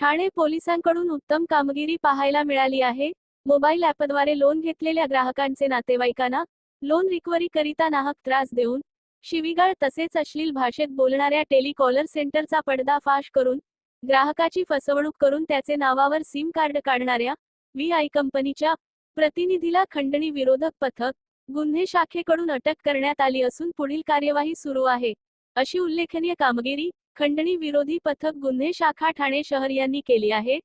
ठाणे पोलिसांकडून उत्तम कामगिरी पाहायला मिळाली आहे. मोबाईल ॲपद्वारे लोन घेतलेल्या ग्राहकांचे नातेवाईकांना लोन रिकव्हरी करिता नाहक त्रास देऊन शिवीगाळ तसेच अश्लील भाषेत बोलणाऱ्या टेलिकॉलर सेंटरचा पडदाफाश करून ग्राहकाची फसवणूक करून त्याचे नावावर सिम कार्ड काढणाऱ्या व्ही आय कंपनीच्या प्रतिनिधीला खंडणी विरोधक पथक गुन्हे शाखेकडून अटक करण्यात आली असून पुढील कार्यवाही सुरू आहे. अशी उल्लेखनीय कामगिरी खंडणी विरोधी पथक गुन्हे शाखा ठाणे शहर यांनी केली आहे.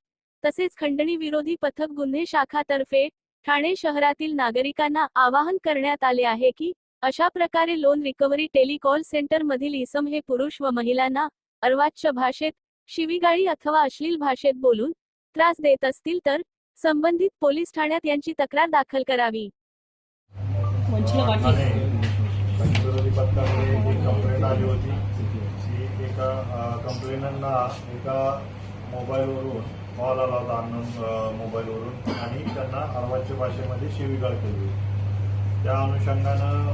तसेच खंडणी विरोधी पथक गुन्हे शाखातर्फे ठाणे शहरातील नागरिकांना आवाहन करण्यात आले आहे की अशा प्रकारे लोन रिकव्हरी टेलिकॉल सेंटर मधील इसम हे पुरुष व महिलांना अर्वाच्य भाषेत शिवीगाळी अथवा अश्लील भाषेत बोलून त्रास देत असतील तर संबंधित पोलीस ठाण्यात यांची तक्रार दाखल करावी. कंप्लेंट आली होती. एका कंप्लेनरना एका मोबाईलवरून कॉल आला होता अननोन मोबाईलवरून आणि त्यांना अर्वाच्य भाषेमध्ये शिवीगाळ केली. त्या अनुषंगानं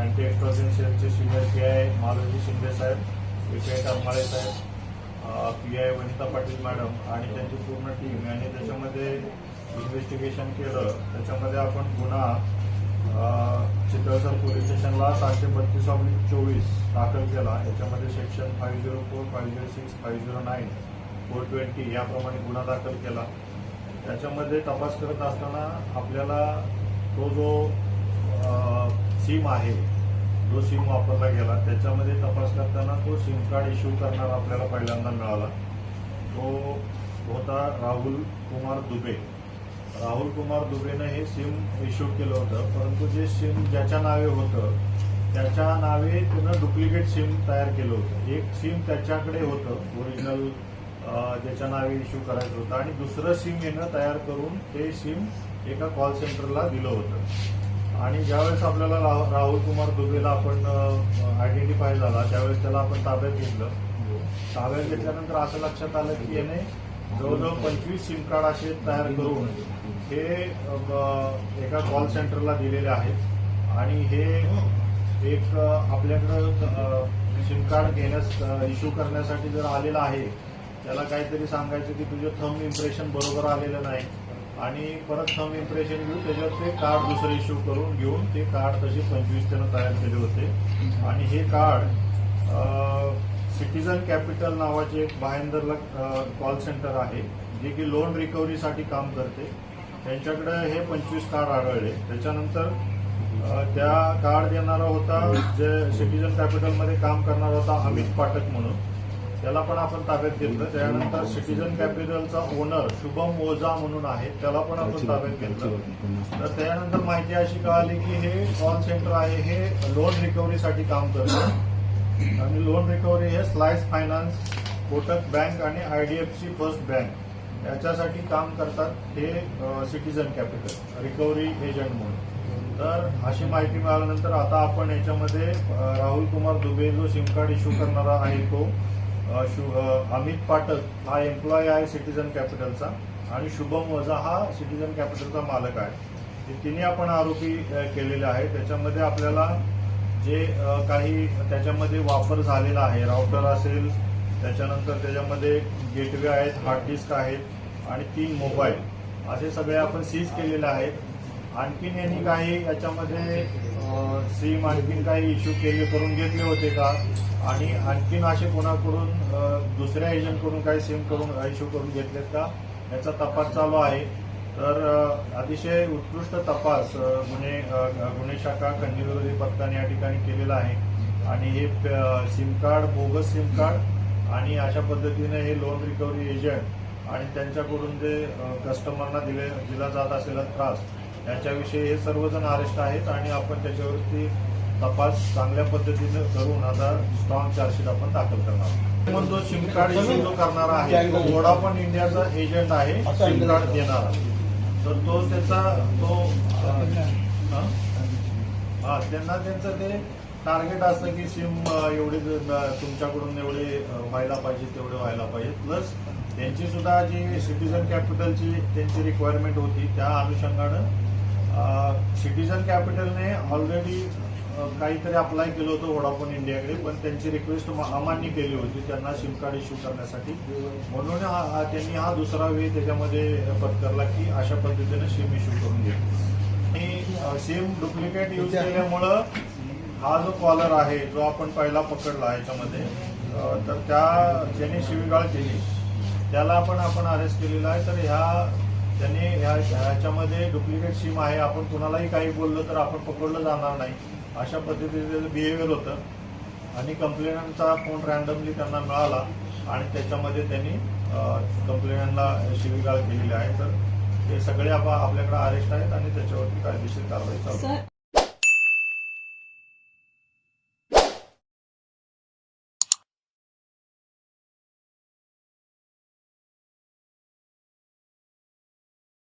अँटी एक्स्ट्रोजन सेलचे senior P I Maloji Shinde Saheb A P I Karmale Saheb P I Vanita Patil madam आणि त्यांची पूर्ण टीम यांनी त्याच्यामध्ये इन्व्हेस्टिगेशन केलं. त्याच्यामध्ये आपण गुन्हा चितळसर पोलीस स्टेशनला सातशे बत्तीस ऑब्लिक चोवीस दाखल केला. याच्यामध्ये section five zero four five zero six five zero nine four twenty याप्रमाणे गुन्हा दाखल केला. त्याच्यामध्ये तपास करत असताना आपल्याला तो जो सिम आहे जो सिम वापरला गेला त्याच्यामध्ये तपास करताना तो सिम कार्ड इश्यू करणारा आपल्याला पहिल्यांदा मिळाला. तो होता राहुल कुमार दुबे. राहुल कुमार दुबेनं हे सिम इश्यू केलं होतं परंतु जे सिम ज्याच्या नावे होतं त्याच्या नावे त्यानं डुप्लिकेट सिम तयार केलं होतं. एक सिम त्याच्याकडे होतं ओरिजिनल ज्याच्या नावे इश्यू करायचं होतं आणि दुसरं सिम येणं तयार करून ते सिम एका कॉल सेंटरला दिलं होतं. आणि ज्यावेळेस आपल्याला राह- राहुल कुमार दुबेला आपण आयडेंटिफाय झाला त्यावेळेस त्याला आपण ताब्यात घेतलं. ताब्यात घेतल्यानंतर असं लक्षात आलं की याने जवळजवळ पंचवीस सिम कार्ड असे तयार करून हे एका कॉल सेंटरला दिलेले आहेत. आणि हे एक आपल्याकडं सिम कार्ड घेण्यास इश्यू करण्यासाठी जर आलेलं आहे त्याला काहीतरी सांगायचं की तुझं थंब इम्प्रेशन बरोबर आलेलं नाही. आणि परत थंब इम्प्रेशन घेऊन त्याच्यात ते कार्ड दुसरं इश्यू करून घेऊन ते कार्ड तसे पंचवीस त्यानं तयार केले होते. आणि हे कार्ड सिटीजन कॅपिटल नावाचे एक बायंदरला कॉल सेंटर आहे जे की लोन रिकव्हरीसाठी काम करते. त्यांच्याकडे हे पंचवीस कार्ड आढळले. त्याच्यानंतर त्या कार्ड देणारा होता जे सिटीजन कॅपिटलमध्ये काम करणारा होता अमित पाठक म्हणून. त्याला पण आपण ताब्यात घेतलं. त्यानंतर सिटीजन कॅपिटलचा ओनर शुभम ओझा म्हणून आहे त्याला पण आपण ताब्यात घेतलं. तर त्यानंतर माहिती अशी कळाली की हे कॉल सेंटर आहे हे लोन रिकव्हरीसाठी काम करतं. आणि लोन रिकव्हरी हे स्लाइस फायनान्स कोटक बँक आणि आयडीएफसी फर्स्ट बँक याच्यासाठी काम करतात हे सिटीजन कॅपिटल रिकव्हरी एजंट म्हणून. तर अशी माहिती मिळाल्यानंतर आता आपण याच्यामध्ये राहुल कुमार दुबे जो सिम कार्ड इश्यू करणारा आहे तो शु- अमित पाठक हा एम्प्लॉय आहे सिटीजन कॅपिटलचा आणि शुभम वजा हा सिटीजन कॅपिटलचा मालक आहे. तिन्ही आपण आरोपी केलेले आहे त्याच्यामध्ये आपल्याला जे काही त्याच्यामध्ये वापर झालेला आहे. राउटर असेल त्याच्यानंतर त्याच्यामध्ये गेटवे आहेत हार्ड डिस्क आहेत आणि तीन मोबाईल असे सगळे आपण सीज केलेले आहेत. आणखीन यांनी काही याच्यामध्ये सिम आणखीन काही इश्यू केले करून घेतले होते का? आणि आणखीन असे कोणाकडून दुसऱ्या एजंटकडून काही सिम करून इश्यू करून घेतलेत का? याचा तपास चालू आहे. तर अतिशय उत्कृष्ट तपास गुन्हे गुन्हे शाखा विरोधी पथकाने या ठिकाणी केलेला आहे. आणि हे SIM card bogus SIM card आणि अशा पद्धतीने हे लोन रिकव्हरी एजंट आणि त्यांच्याकडून जे कस्टमरना दिले दिला जात असलेला त्रास याच्याविषयी हे सर्वजण अरेस्ट आहेत आणि आपण त्याच्यावरती तपास चांगल्या पद्धतीने करून आता स्ट्रॉंग चार्जशीट आपण दाखल करणार आहोत. मग जो सिम कार्ड इश्यू जो करणारा आहे तो वोडाफोन इंडियाचा एजंट आहे सिम कार्ड देणारा. तर तो त्याचा तो हा? त्यांना त्यांचं ते टार्गेट असतं की सिम एवढे तुमच्याकडून एवढे व्हायला पाहिजे तेवढे व्हायला पाहिजे. प्लस त्यांची सुद्धा जी सिटीजन कॅपिटलची त्यांची रिक्वायरमेंट होती त्या अनुषंगानं सिटीजन कॅपिटलने ऑलरेडी काहीतरी अप्लाय केलं होतं व्होडाफोन इंडियाकडे पण त्यांची रिक्वेस्ट अमान्य केली होती. त्यांना सिम कार्ड इश्यू करण्यासाठी. म्हणून त्यांनी हा दुसरा वे त्याच्यामध्ये पत्करला की अशा पद्धतीने सिम इश्यू करून घेतली आणि सिम डुप्लिकेट यूज केल्यामुळं हा जो कॉलर आहे जो आपण पहिला पकडला याच्यामध्ये तर त्या ज्याने शिवीगाळ केली त्याला आपण आपण अरेस्ट केलेला आहे. तर ह्या त्याने ह्या ह्याच्यामध्ये डुप्लिकेट सिम आहे. आपण कुणालाही काही बोललं तर आपण पकडलं जाणार नाही. अशा पद्धतीचं बिहेवियर होतं आणि कंप्लेनंटचा फोन रॅन्डमली त्यांना मिळाला आणि त्याच्यामध्ये त्यांनी कंप्लेनंटला शिवीगाळ केलेली आहे तर ते सगळे आपल्याकडे अरेस्ट आहेत आणि त्याच्यावरती कायदेशीर कारवाई चालू आहे.